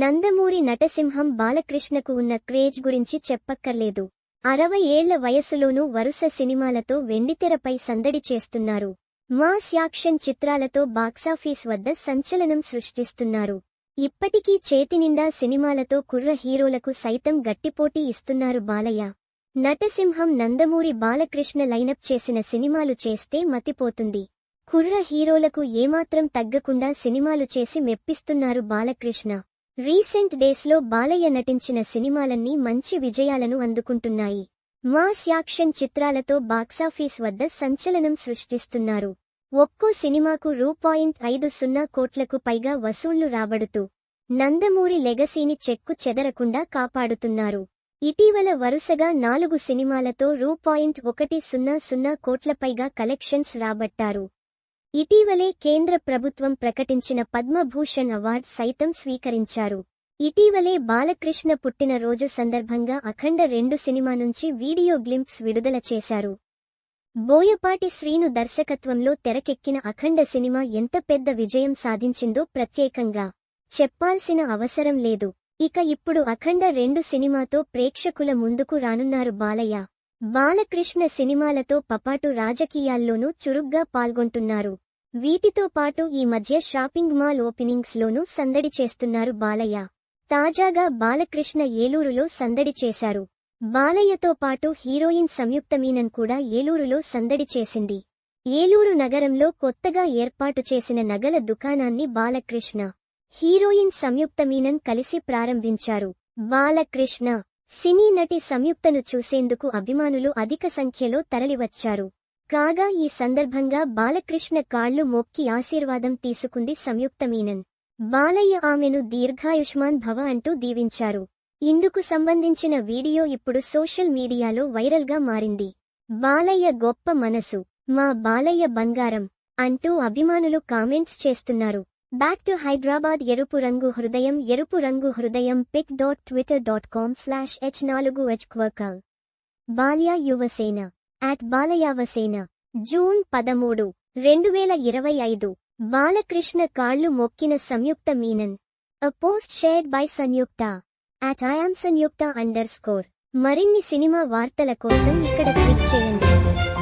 నందమూరి నటసింహం బాలకృష్ణకు ఉన్న క్రేజ్ గురించి చెప్పక్కర్లేదు. అరవై ఏళ్ళ వయసులోనూ వరుస సినిమాలతో వెండితెరపై సందడి చేస్తున్నారు. మాస్ యాక్షన్ చిత్రాలతో బాక్సాఫీస్ వద్ద సంచలనం సృష్టిస్తున్నారు. ఇప్పటికీ చేతినిండా సినిమాలతో కుర్ర హీరోలకు సైతం గట్టిపోటీ ఇస్తున్నారు బాలయ్య. నటసింహం నందమూరి బాలకృష్ణ లైనప్ చేసిన సినిమాలు చేస్తే మతిపోతుంది. కుర్ర హీరోలకు ఏమాత్రం తగ్గకుండా సినిమాలు చేసి మెప్పిస్తున్నారు బాలకృష్ణ. రీసెంట్ డేస్లో బాలయ్య నటించిన సినిమాలన్నీ మంచి విజయాలను అందుకుంటున్నాయి. మాస్ యాక్షన్ చిత్రాలతో బాక్సాఫీస్ వద్ద సంచలనం సృష్టిస్తున్నారు. ఒక్కో సినిమాకు రూ. పాయింట్ ఐదు సున్నా కోట్లకు పైగా వసూళ్ళు రాబడుతూ నందమూరి లెగసీని చెక్కు చెదరకుండా కాపాడుతున్నారు. ఇటీవల వరుసగా నాలుగు సినిమాలతో రూ. పాయింట్ ఒకటి సున్నా సున్నా కోట్ల పైగా కలెక్షన్స్ రాబట్టారు. ఇటీవలే కేంద్ర ప్రభుత్వం ప్రకటించిన పద్మభూషణ్ అవార్డ్ సైతం స్వీకరించారు. ఇటీవలే బాలకృష్ణ పుట్టినరోజు సందర్భంగా అఖండ రెండు సినిమా నుంచి వీడియో గ్లింప్స్ విడుదల చేశారు. బోయపాటి శ్రీను దర్శకత్వంలో తెరకెక్కిన అఖండ సినిమా ఎంత పెద్ద విజయం సాధించిందో ప్రత్యేకంగా చెప్పాల్సిన అవసరం లేదు. ఇక ఇప్పుడు అఖండ రెండు సినిమాతో ప్రేక్షకుల ముందుకు రానున్నారు బాలయ్య. బాలకృష్ణ సినిమాలతో పపాటు రాజకీయాల్లోనూ చురుగ్గా పాల్గొంటున్నారు. వీటితో పాటు ఈ మధ్య షాపింగ్ మాల్ ఓపెనింగ్స్ లోనూ సందడి చేస్తున్నారు బాలయ్య. తాజాగా బాలకృష్ణ ఏలూరులో సందడి చేశారు. బాలయ్యతో పాటు హీరోయిన్ సంయుక్త మీనన్ కూడా ఏలూరులో సందడి చేసింది. ఏలూరు నగరంలో కొత్తగా ఏర్పాటు చేసిన నగల దుకాణాన్ని బాలకృష్ణ హీరోయిన్ సంయుక్త మీనన్ కలిసి ప్రారంభించారు. బాలకృష్ణ సినీ నటి సంయుక్తను చూసేందుకు అభిమానులు అధిక సంఖ్యలో తరలివచ్చారు. కాగా ఈ సందర్భంగా బాలకృష్ణ కాళ్ళు మొక్కి ఆశీర్వాదం తీసుకుంది సంయుక్త మీనన్ బాలయ్య ఆమెను దీర్ఘాయుష్మాన్ భవ అంటూ దీవించారు. ఇందుకు సంబంధించిన వీడియో ఇప్పుడు సోషల్ మీడియాలో వైరల్గా మారింది. బాలయ్య గొప్ప మనసు మా బాలయ్య బంగారం అంటూ అభిమానులు కామెంట్స్ చేస్తున్నారు. బ్యాక్ టు హైదరాబాద్ ఎరుపు రంగు హృదయం ఎరుపు రంగు హృదయం pic dot Twitter dot com slash H నాలుగు హెచ్ క్వర్కల్ బాల్య యువసేన. అట్ బాలయావసేన. జూన్ పదమూడు రెండు వేల ఇరవై ఐదు. బాలకృష్ణ కాళ్ళు మొక్కిన Samyuktha Menon. A post shared by Samyuktha at I am Samyuktha under score మరిన్ని సినిమా వార్తల కోసం ఇక్కడ క్లిక్ చేయండి.